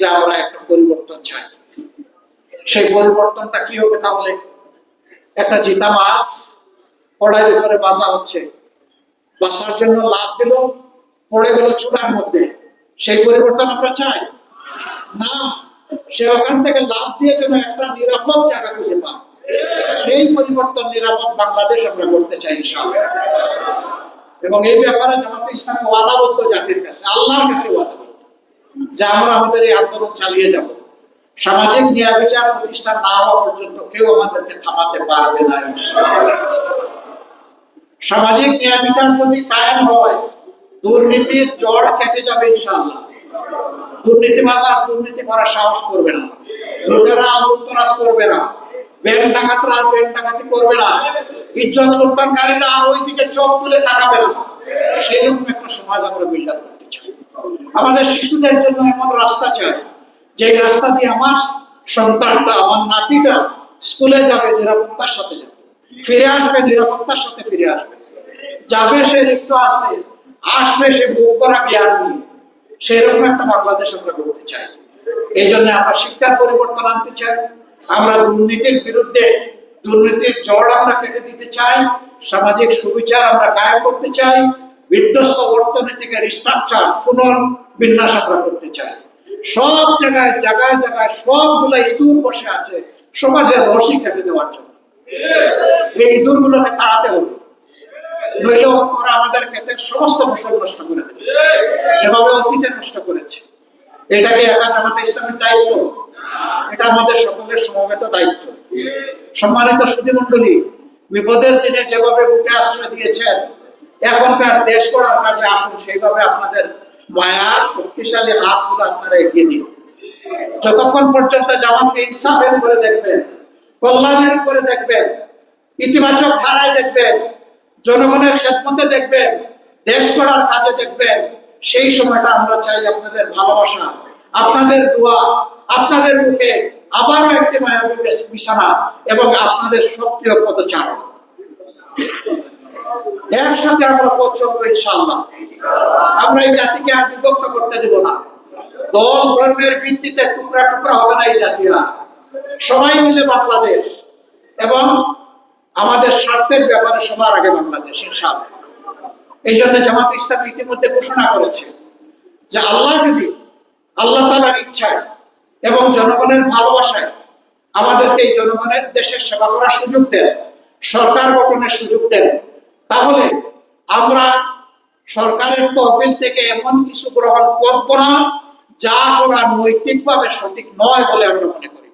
যে আমরা একটা পরিবর্তন চাই। সেই পরিবর্তনটা কি হবে তাহলে? একটা জিতা মাছ কড়াইয়ের উপরে বাসা হচ্ছে। বাসার জন্য লাভ দিল, পড়ে গেল চুলার মধ্যে। সেই পরিবর্তন আমরা চাই? না, সে ওখান থেকে লাভ দিয়ে যেন একটা নিরাপদ জায়গা খুঁজে পায় সেই পরিবর্তন নিরাপদ বাংলাদেশ আমরা করতে চাই এবং এই ব্যাপারে জামাত ইসলামে ওয়াদাবদ্ধ জাতির কাছে, আল্লাহর কাছে ওয়াদাবদ্ধ যে আমরা আমাদের এই আন্দোলন চালিয়ে যাব। সামাজিক ন্যায় বিচার প্রতিষ্ঠান না হওয়া পর্যন্ত কেউ আমাদেরকে থামাতে পারবে না সামাজিক ন্যায় বিচার যদি কায়েম হয়, দুর্নীতির কেটে যাবে, ইনশাআল্লাহ। দুর্নীতিবাজ আর দুর্নীতি করার সাহস করবে না। লোকেরা লুটতরাজ করবে না। ব্যাংক ডাকাতরা আর ব্যাংক ডাকাতি করবে না। ইজ্জত আর চোখ তুলে তাকাবে না। সেরকম একটা সমাজ আমরা বিল্ড আমাদের শিশুদের জন্য এমন রাস্তা চাই যে রাস্তা দিয়ে আমার সন্তানটা, আমার নাতিটা স্কুলে যাবে, নিরাপত্তার সাথে যাবে। ফিরে আসবে, নিরাপত্তার সাথে ফিরে আসবে। যাবে সে রিক্ত আসবে আসবে সে বুক করা জ্ঞান নিয়ে। সেরকম একটা বাংলাদেশ আমরা করতে চাই। এই জন্য আমরা শিক্ষার পরিবর্তন আনতে চাই। আমরা দুর্নীতির বিরুদ্ধে দুর্নীতির জড় আমরা কেটে দিতে চাই। সামাজিক সুবিচার আমরা কায়েম করতে চাই। বিধ্বস্ত অর্থনীতিকে রিস্ট্রাকচার পুনর্বিন্যাস আমরা করতে চাই। সব জায়গায় জায়গায় জায়গায় সবগুলো ইঁদুর বসে আছে সমাজের রসি কেটে দেওয়ার জন্য। এই ইঁদুর গুলোকে তাড়াতে হবে। নইলে ওরা আমাদের ক্ষেত্রে সমস্ত ফসল নষ্ট করে দেবে। যেভাবে অতীতে নষ্ট করেছে। এটাকে একা জামাতে ইসলামের দায়িত্ব। এটা আমাদের সকলের সমবেত দায়িত্ব। সম্মানিত সুধী মন্ডলী বিপদের দিনে যেভাবে বুকে আশ্রয় দিয়েছেন এখনকার দেশ গড়ার কাজে আসুন, সেইভাবে আপনাদের মায়ার শক্তিশালী হাতগুলো আপনারা এগিয়ে দিন যতক্ষণ পর্যন্ত জামাতকে ইনসাফের করে দেখবেন, কল্যাণের করে দেখবেন, ইতিবাচক ধারায় দেখবেন, জনগণের খেদমতে দেখবেন, দেশ গড়ার কাজে দেখবেন, সেই সময়টা আমরা চাই আপনাদের ভালোবাসা, আপনাদের দোয়া, আপনাদের মুখে আবারও একটি মায়াবী বিছানা এবং আপনাদের সক্রিয় পদচারণ। একসাথে আমরা পথ চলবো ইনশাআল্লাহ। আমরা এই জাতিকে আর বিভক্ত করতে দেব না। দল ধর্মের ভিত্তিতে টুকরা টুকরা হবে না এই জাতি আর সবাই মিলে বাংলাদেশ এবং আমাদের স্বার্থের ব্যাপারে সবার আগে বাংলাদেশ, ইনশাআল্লাহ। এই জন্য জামাত ইসলাম ইতিমধ্যে ঘোষণা করেছে যে আল্লাহ যদি আল্লাহ তালার ইচ্ছায় এবং জনগণের ভালোবাসায় আমাদেরকে এই জনগণের দেশের সেবা করার সুযোগ দেন, সরকার গঠনের সুযোগ দেন তাহলে আমরা সরকারের তহবিল থেকে এমন কিছু গ্রহণ করব না, যা করা নৈতিকভাবে সঠিক নয় বলে আমরা মনে করি।